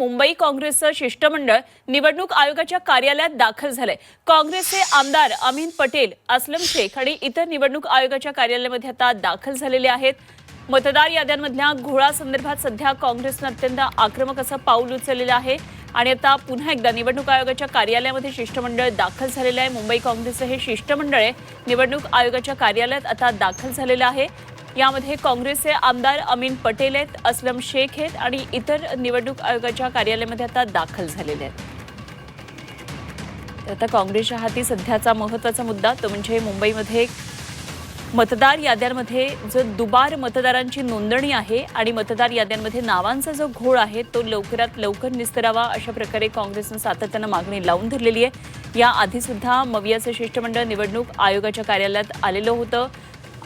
मुंबई काँग्रेसचं शिष्टमंडळ निवडणूक आयोगाच्या कार्यालयात दाखल झालंय. काँग्रेसचे आमदार अमीन पटेल असलम शेख आणि इतर निवडणूक आयोगाच्या कार्यालयामध्ये आता दाखल झालेले आहेत. मतदार याद्यांमधल्या घोळासंदर्भात सध्या काँग्रेसनं अत्यंत आक्रमक असं पाऊल उचललेलं आहे. आणि आता पुन्हा एकदा निवडणूक आयोगाच्या कार्यालयामध्ये शिष्टमंडळ दाखल झालेलं आहे. मुंबई काँग्रेसचं हे शिष्टमंडळ आहे. निवडणूक आयोगाच्या कार्यालयात आता दाखल झालेलं आहे. यामध्ये काँग्रेसचे आमदार अमीन पटेल आहेत असलम शेख आहेत आणि इतर निवडणूक आयोगाच्या कार्यालयामध्ये आता दाखल झालेले आहेत. आता काँग्रेसच्या हाती सध्याचा महत्त्वाचा मुद्दा तो म्हणजे मुंबईमध्ये मतदार याद्यांमध्ये जो दुबार मतदारांची नोंदणी आहे आणि मतदार याद्यांमध्ये नावांचा जो घोळ आहे तो लवकरात लवकर निस्तरावा अशा प्रकारे काँग्रेसनं सातत्यानं मागणी लावून धरलेली आहे. या आधी सुद्धा मवियाचं शिष्टमंडळ निवडणूक आयोगाच्या कार्यालयात आलेलं होतं.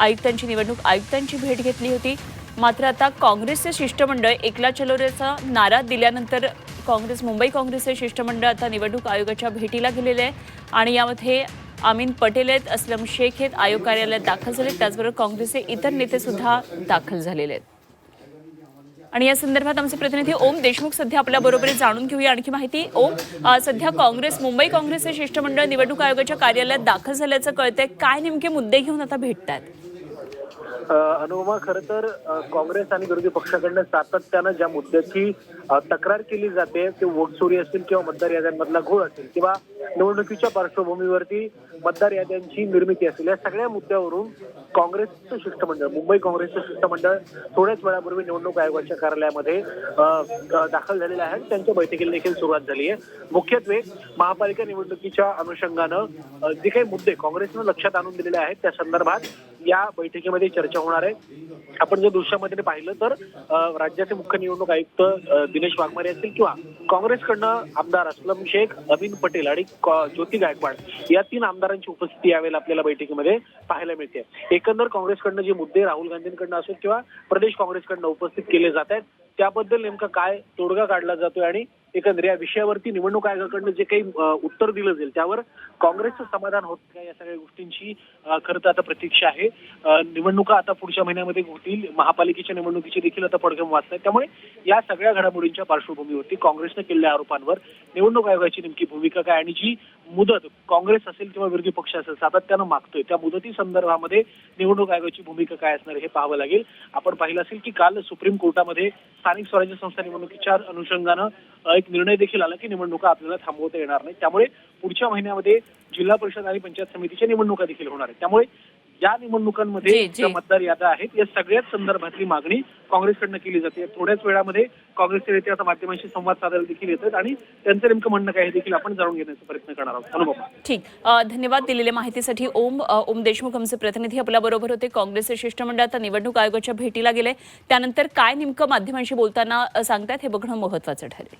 आयुक्तांची निवडणूक आयुक्तांची भेट घेतली होती. मात्र आता काँग्रेसचे शिष्टमंडळ एकला चलोरेचा नारा दिल्यानंतर काँग्रेस मुंबई काँग्रेसचे शिष्टमंडळ आता निवडणूक आयोगाच्या भेटीला गेलेले आहे. आणि यामध्ये अमीन पटेल आहेत असलम शेख आहेत आयोग कार्यालयात दाखल झाले त्याचबरोबर काँग्रेसचे इतर नेते सुद्धा दाखल झालेले आहेत. आणि या संदर्भात आमचे प्रतिनिधी ओम देशमुख सध्या आपल्या बरोबर जाणून घेऊया. आणखी माहिती ओम सध्या काँग्रेस मुंबई काँग्रेसचे शिष्टमंडळ निवडणूक आयोगाच्या कार्यालयात दाखल झाल्याचं कळतंय. काय नेमके मुद्दे घेऊन आता भेटतात अनुपमा खरं तर काँग्रेस आणि विरोधी पक्षाकडनं सातत्यानं ज्या मुद्द्याची तक्रार केली जाते ते वोट चोरी असतील किंवा मतदार याद्यांमधला घोळ असेल किंवा निवडणुकीच्या पार्श्वभूमीवरती मतदार याद्यांची निर्मिती असेल या सगळ्या मुद्द्यावरून काँग्रेसचं शिष्टमंडळ मुंबई काँग्रेसचं शिष्टमंडळ थोड्याच वेळापूर्वी निवडणूक आयोगाच्या कार्यालयामध्ये दाखल झालेलं आहे त्यांच्या बैठकीला देखील सुरुवात झाली आहे. मुख्यत्वे महापालिका निवडणुकीच्या अनुषंगानं जे काही मुद्दे काँग्रेसनं लक्षात आणून दिलेले आहेत त्या संदर्भात या बैठकीमध्ये चर्चा होणार आहे. आपण जर दृश्यामध्ये पाहिलं तर राज्याचे मुख्य निवडणूक आयुक्त दिनेश वाघमारे असतील किंवा काँग्रेसकडनं आमदार असलम शेख अमिन पटेल आणि कॉ- ज्योती गायकवाड या तीन आमदारांची उपस्थिती यावेळेला आपल्याला बैठकीमध्ये पाहायला मिळते. एकंदर काँग्रेसकडनं जे मुद्दे राहुल गांधींकडनं असो किंवा प्रदेश काँग्रेसकडनं उपस्थित केले जात आहेत त्याबद्दल नेमका काय तोडगा काढला जातोय आणि एकंदर या विषयावरती निवडणूक आयोगाकडनं जे काही उत्तर दिलं जाईल त्यावर काँग्रेसचं समाधान होत का या सगळ्या गोष्टींची खरं तर आता प्रतीक्षा आहे. निवडणुका आता पुढच्या महिन्यामध्ये होतील महापालिकेच्या निवडणुकीची देखील आता पडघम वाचत आहेत. त्यामुळे या सगळ्या घडामोडींच्या पार्श्वभूमीवरती काँग्रेसनं केलेल्या आरोपांवर निवडणूक आयोगाची नेमकी भूमिका काय आणि जी मुदत काँग्रेस असेल किंवा विरोधी पक्ष असेल सातत्यानं मागतोय त्या मुदती संदर्भामध्ये निवडणूक आयोगाची भूमिका काय असणार हे पाहावं लागेल. आपण पाहिलं असेल की काल सुप्रीम कोर्टामध्ये स्थानिक स्वराज्य संस्था निवडणुकीच्या अनुषंगानं एक निर्णय देखील आला की निवडणुका आपल्याला थांबवता येणार नाही त्यामुळे पुढच्या महिन्यामध्ये जिल्हा परिषद आणि पंचायत समितीच्या निवडणुका देखील होणार आहेत. त्यामुळे या निवडणुकांमध्ये. ज्या मतदार याद्या आहेत या सगळ्याच संदर्भातली मागणी काँग्रेसकडनं केली जाते. थोड्याच वेळामध्ये काँग्रेसचे नेते आता माध्यमांशी संवाद साधायला देखील येतात आणि त्यांचं नेमकं म्हणणं काय हे देखील आपण जाणून घेण्याचा प्रयत्न करणार आहोत. अनुपमा ठीक. धन्यवाद दिलेल्या माहितीसाठी. ओम ओम देशमुख आमचे प्रतिनिधी आपल्या बरोबर होते. काँग्रेसचे शिष्टमंडळ आता निवडणूक आयोगाच्या भेटीला गेले. त्यानंतर काय नेमकं माध्यमांशी बोलताना सांगतायत हे बघणं महत्वाचं ठरेल.